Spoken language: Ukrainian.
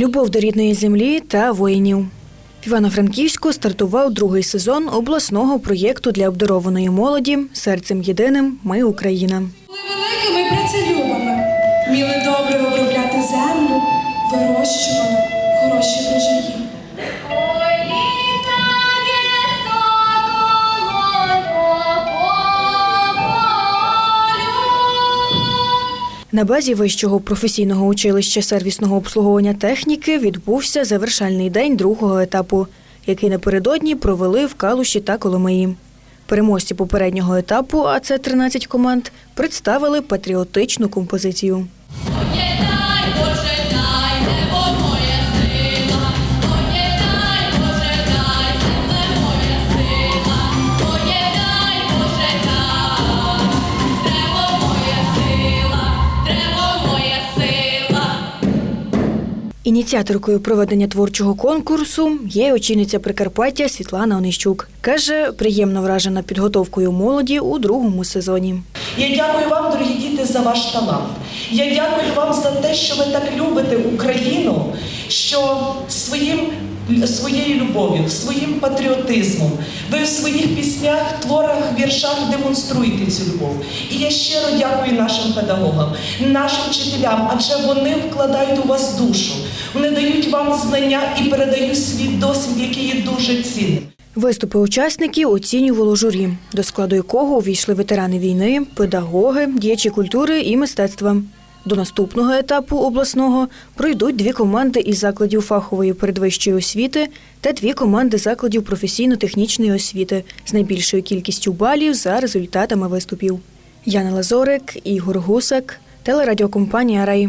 Любов до рідної землі та воїнів. В Івано-Франківську стартував другий сезон обласного проєкту для обдарованої молоді Серцем єдиним Ми Україна. Були великими працелюбами, вміли добре обробляти землю, вирощували На базі вищого професійного училища сервісного обслуговування техніки відбувся завершальний день другого етапу, який напередодні провели в Калуші та Коломиї. Переможці попереднього етапу, а це 13 команд, представили патріотичну композицію. Боже, Ініціаторкою проведення творчого конкурсу є очільниця Прикарпаття Світлана Онищук. Каже, приємно вражена підготовкою молоді у другому сезоні. Я дякую вам, дорогі діти, за ваш талант. Я дякую вам за те, що ви так любите Україну, що своїм, своєю любов'ю, своїм патріотизмом ви в своїх піснях, творах, віршах демонструєте цю любов. І я щиро дякую нашим педагогам, нашим вчителям, адже вони вкладають у вас душу, вони дають вам знання і передають свій досвід, який є дуже цінним. Виступи учасників оцінювало журі, до складу якого увійшли ветерани війни, педагоги, діячі культури і мистецтва. До наступного етапу обласного пройдуть дві команди із закладів фахової передвищої освіти та дві команди закладів професійно-технічної освіти з найбільшою кількістю балів за результатами виступів. Яна Лазорик, Ігор Гусак, телерадіокомпанія Рай.